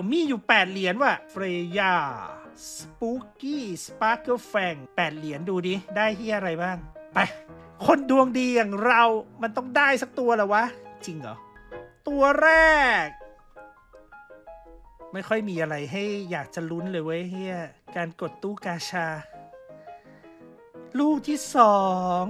ผมมีอยู่ 8 เหรียญว่ะเฟรยาสปูกี้สปาร์เกิลแฟง8เหรียญดูดิ ได้เฮียอะไรบ้าง ไป คนดวงดีอย่างเรามันต้องได้สักตัวแล้ววะ จริงเหรอ ตัวแรก ไม่ค่อยมีอะไรให้อยากจะลุ้นเลยเว้ยเฮียการกดตู้กาชา ลูกที่สอง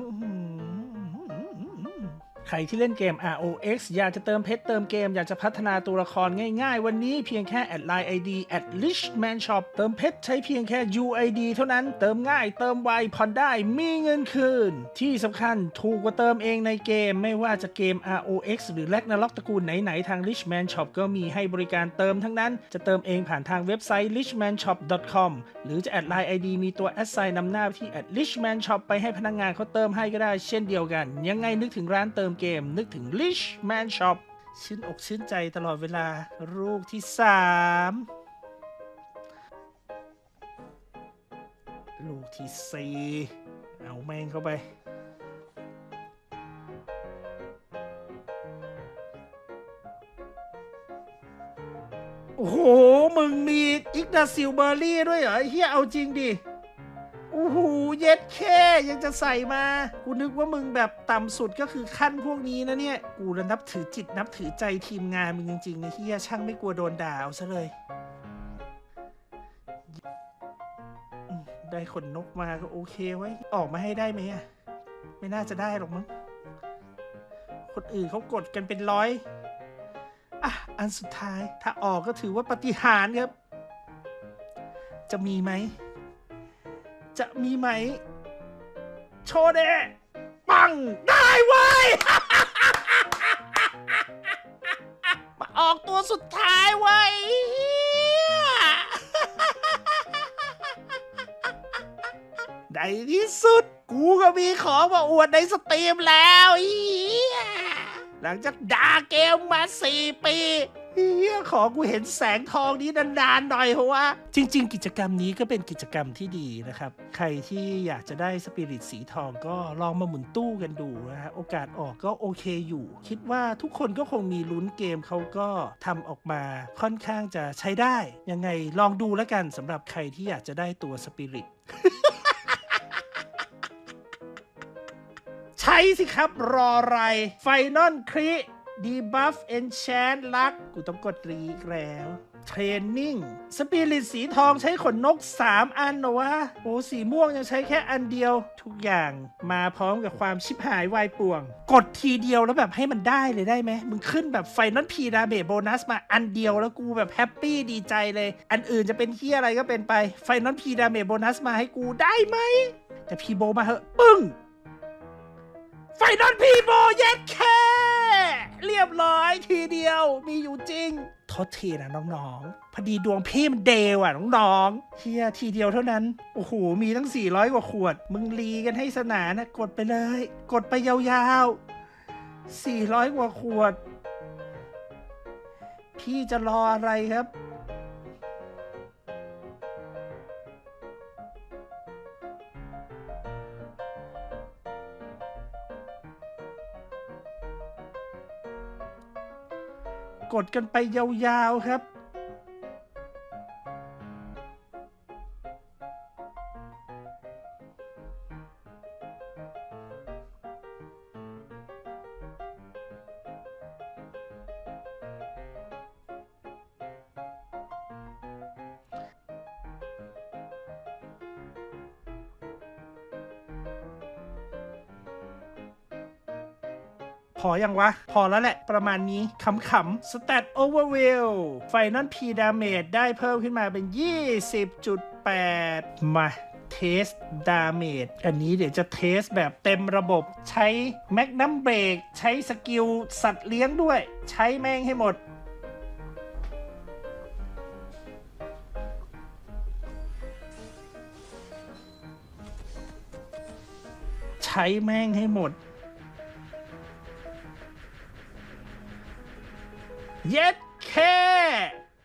ใครที่เล่นเกม ROX อยากจะเติมเพชรเติมเกม อยากจะพัฒนาตัวละครง่ายๆ วันนี้เพียงแค่แอดไลน์ ID at Richman Shop เติมเพชรใช้เพียงแค่ UID เท่านั้นเติมง่ายเติมไวผ่อนได้มีเงินคืน ที่สำคัญถูกกว่าเติมเองในเกม ไม่ว่าจะเกม ROX หรือ Ragnarok ตระกูลไหนๆ ทาง Richman Shop ก็มีให้บริการเติมทั้งนั้น จะเติมเองผ่านทางเว็บไซต์ richmanshop.com หรือจะแอดไลน์ ID มีตัว a d s i g n นำหน้าที่ at richman shop ไปให้พนักงานเขาเติมให้ก็ได้เช่นเดียวกัน ยังไงนึกถึงร้านเติมเกมนึกถึง richman shop ชื่นอกชื่นใจตลอดเวลาลูกที่3ลูกที่4เอาแม่งเข้าไป โอ้โห มึงมีอิกดาซิลเบอร์รี่ด้วยเหรอเฮียเอาจริงดิ เย็ดแค่ยังจะใส่มา กูนึกว่ามึงแบบต่ำสุดก็คือขั้นพวกนี้นะเนี่ย กูระนับถือจิตนับถือใจทีมงานมึงจริงๆนะเฮียช่างไม่กลัวโดนด่าเอาซะเลย ได้ขนนกมาก็โอเคไว้ ออกมาให้ได้ไหมอะไม่น่าจะได้หรอกมั้ง คนอื่นเขากดกันเป็นร้อย อะ อันสุดท้ายถ้าออกก็ถือว่าปฏิหารครับ จะมีไหม จะมีไหม โชเดะปัง ได้เว้ย มาออกตัวสุดท้ายเว้ยเหี้ยในที่สุด กูก็มีของมาอวดในสตรีมแล้วเหี้ยหลังจากด่าเกมมาสี่ปี ขอกูเห็นแสงทองนี้นานๆหน่อยเพราะว่า จริง ๆ กิจกรรมนี้ก็เป็นกิจกรรมที่ดีนะครับ ใครที่อยากจะได้สปิริตสีทองก็ลองมาหมุนตู้กันดูนะฮะโอกาสออกก็โอเคอยู่ คิดว่าทุกคนก็คงมีลุ้นเกมเขาก็ทำออกมาค่อนข้างจะใช้ได้ ยังไงลองดูแล้วกันสำหรับใครที่อยากจะได้ตัวสปิริตใช้สิครับรออะไรไฟนอลครี ดีบัฟเอนแชนลักกูต้องกดรีอีกแล้วเทรนนิ่งสปิริตสีทองใช้ขนนก 3 อันเหรอวะโอ้สีม่วงยังใช้แค่อันเดียว ทุกอย่างมาพร้อมกับความชิบหายวายป่วง กดทีเดียวแล้วแบบให้มันได้เลยได้ไหมมึงขึ้นแบบไฟนอลพีดาเบโบนัสมาอันเดียวแล้วกูแบบแฮปปี้ดีใจเลย อันอื่นจะเป็นที่อะไรก็เป็นไปไฟนอลพีดาเบโบนัสมาให้กูได้ไหมแต่พีโบมาเหอะปึ้งไฟนอลพีโบเย็ดแค่ เรียบร้อยทีเดียว มีอยู่จริงโทษทีนะน้องๆ พอดีดวงพี่มันเดวอะน้องๆเฮียทีเดียวเท่านั้น โอ้โห มีตั้ง 400 กว่าขวด มึงรีกันให้สนานนะ กดไปเลย กดไปยาวๆ 400 กว่าขวด พี่จะรออะไรครับ กดกันไปยาวๆครับ พออยังวะ พอแล้วแหละ ประมาณนี้ขำๆ Stat Overview Final P Damage ได้เพิ่มขึ้นมาเป็น 20.8 มาเทส Damage อันนี้เดี๋ยวจะเทสแบบเต็มระบบใช้ Magnum Break ใช้สกิลสัตว์เลี้ยงด้วย ใช้แม่งให้หมดใช้แม่งให้หมด เย็ดแค่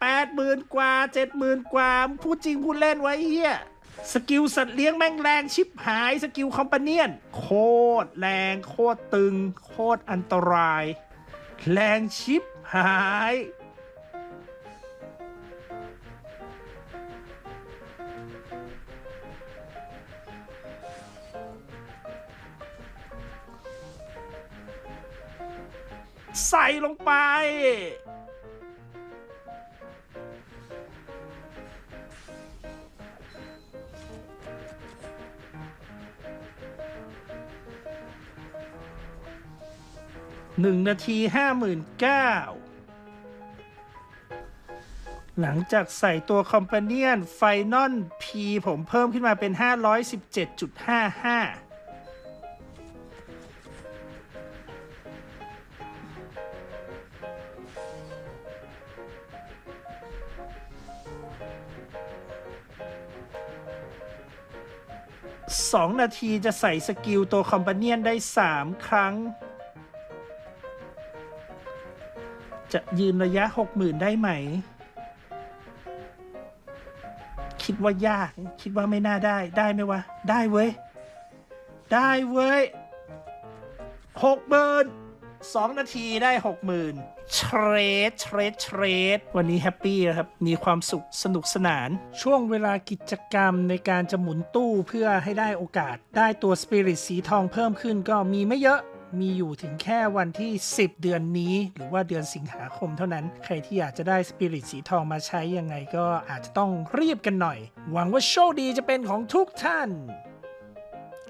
แปดหมื่นกว่าเจ็ดหมื่นกว่าพูดจริงพูดเล่นไว้เฮียสกิลสัตว์เลี้ยงแม่งแรงชิบหายสกิลคอมปเนียน โคตรแรงโคตรตึง โคตรอันตราย แรงชิบหายใส่ลงไป หนึ่งนาทีห้าหมื่นเก้าหลังจากใส่ตัวคอม p า n นียนไฟนอล P ผมเพิ่มขึ้นมาเป็น 517.55สองนาทีจะใส่สกิลตัวคอม p า n นียนได้ 3 ครั้ง จะยืนระยะ 60,000 ได้ไหม คิดว่ายาก คิดว่าไม่น่าได้ ได้ไหมวะ ได้เว้ย ได้เว้ยหกหมื่นสองนาทีได้หกหมื่นเทรดเทรดเทรดวันนี้แฮปปี้นะครับ มีความสุขสนุกสนาน ช่วงเวลากิจกรรมในการจะหมุนตู้เพื่อให้ได้โอกาส ได้ตัวสปิริตสีทองเพิ่มขึ้นก็มีไม่เยอะ มีอยู่ถึงแค่วันที่ 10 เดือนนี้ หรือว่าเดือนสิงหาคมเท่านั้น ใครที่อยากจะได้สปิริตสีทองมาใช้ยังไงก็อาจจะต้องรีบกันหน่อย หวังว่าโชคดีจะเป็นของทุกท่าน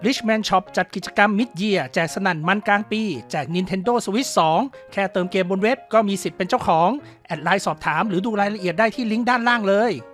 Richman Shop จัดกิจกรรม Mid Year แจกสนั่นมันกลางปี แจก Nintendo Switch 2 แค่เติมเกมบนเว็บก็มีสิทธิ์เป็นเจ้าของ แอดไลน์สอบถามหรือดูรายละเอียดได้ที่ลิงก์ด้านล่างเลย